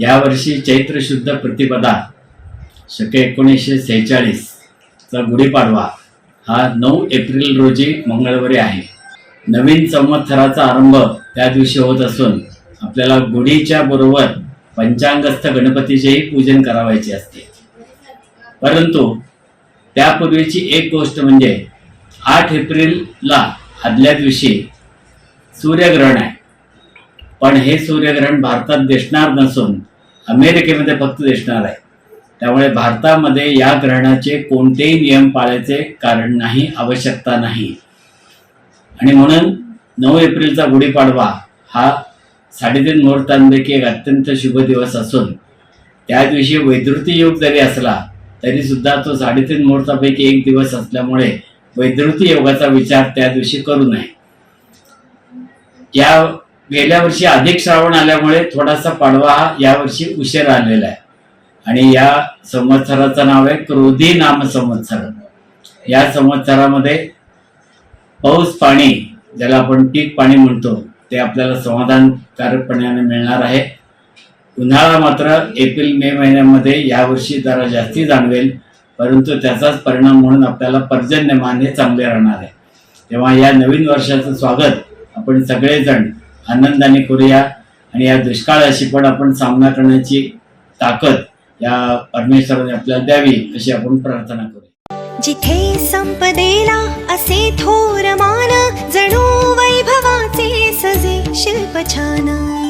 यावर्षी चैत्र शुद्ध प्रतिपदा शके एकोणीसशे सेहेचाळीसचा गुढीपाडवा हा नऊ एप्रिल रोजी मंगळवारी आहे. नवीन संवत्सराचा आरंभ त्या दिवशी होत असून आपल्याला गुढीच्या बरोबर पंचांगस्थ गणपतीचेही पूजन करावायचे असते. परंतु त्यापूर्वीची एक गोष्ट म्हणजे आठ एप्रिलला आदल्या दिवशी सूर्यग्रहण आहे. पण हे सूर्यग्रहण भारतात दिसणार नसून अमेरिकेमध्ये फक्त दिसणार आहे. त्यामुळे भारतामध्ये या ग्रहणाचे कोणतेही नियम पाळायचे कारण नाही आवश्यकता नाही. आणि म्हणून नऊ एप्रिलचा गुढीपाडवा हा साडेतीन मुहूर्तांपैकी एक अत्यंत शुभ दिवस असून त्या दिवशी वैदृती योग जरी असला तरीसुद्धा तो साडेतीन मुहूर्तापैकी एक दिवस असल्यामुळे वैदृती योगाचा विचार त्या दिवशी करू नये. या गेल्या वर्षी अधिक श्रावण आल्यामुळे थोडासा पाडवा हा यावर्षी उशीर आलेला आहे. आणि या संवत्सराचं नाव आहे क्रोधी नाम संवत्सर. या संवत्सरामध्ये पाऊस पाणी ज्याला आपण पीक पाणी म्हणतो ते आपल्याला समाधानकारकपणाने मिळणार आहे. उन्हाळा मात्र एप्रिल मे महिन्यामध्ये यावर्षी जरा जास्ती जाणवेल परंतु त्याचाच परिणाम म्हणून आपल्याला पर्जन्यमान हे चांगले राहणार आहे. तेव्हा या नवीन वर्षाचं स्वागत आपण सगळेजण आनंदाने करूया. आणि या दुष्काळाशी पण आपण सामना करण्याची ताकद या परमेश्वराने आपल्याला द्यावी अशी आपण प्रार्थना करूया. जिथे संपदेला असे थोर मान जणू वैभवाचे सजे शिल्प छान.